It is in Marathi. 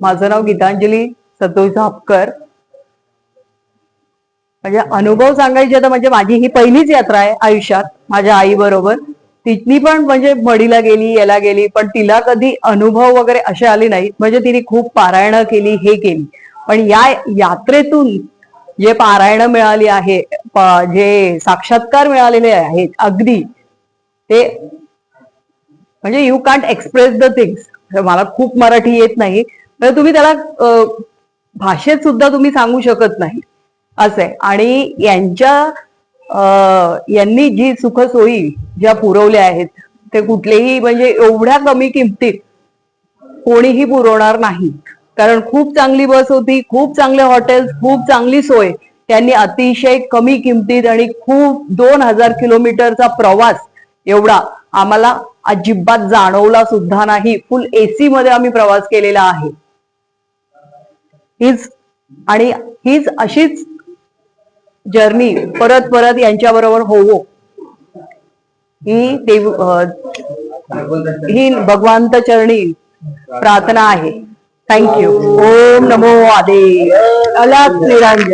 माझं नाव गीतांजली सतोष झापकर. म्हणजे अनुभव सांगायचे तर म्हणजे माझी ही पहिलीच यात्रा आहे आयुष्यात माझ्या आई बरोबर. तिथली पण म्हणजे मडीला गेली याला गेली पण तिला कधी अनुभव वगैरे असे आले नाहीत म्हणजे तिने खूप पारायणं केली हे केली. पण या यात्रेतून जे पारायणं मिळाली आहे जे साक्षात्कार मिळालेले आहेत अगदी ते म्हणजे you can't express the things मला खूप मराठी येत नाही. तर तुम्ही त्याला भाषेत सुद्धा तुम्ही सांगू शकत नाही. असं आहे आणि यांच्या यांनी जी सुखसोयी ज्या पुरवल्या आहेत ते कुठलेही म्हणजे एवढ्या कमी किमतीत कोणीही पुरवणार नाही. कारण खूप चांगली बस होती खूप चांगले हॉटेल्स खूप चांगली सोय. त्यांनी अतिशय कमी किमतीत आणि खूप दोन हजार किलोमीटरचा प्रवास एवढा आम्हाला अजिबात जाणवला सुद्धा नाही. फुल एसी मध्ये आम्ही प्रवास केलेला आहे. हीच आणि हीच अशीच जर्नी परत परत यांच्याबरोबर होवो. ही देव ही भगवंत चरणी प्रार्थना आहे. थँक्यू ओम नमो आदे अलाप निरंजन.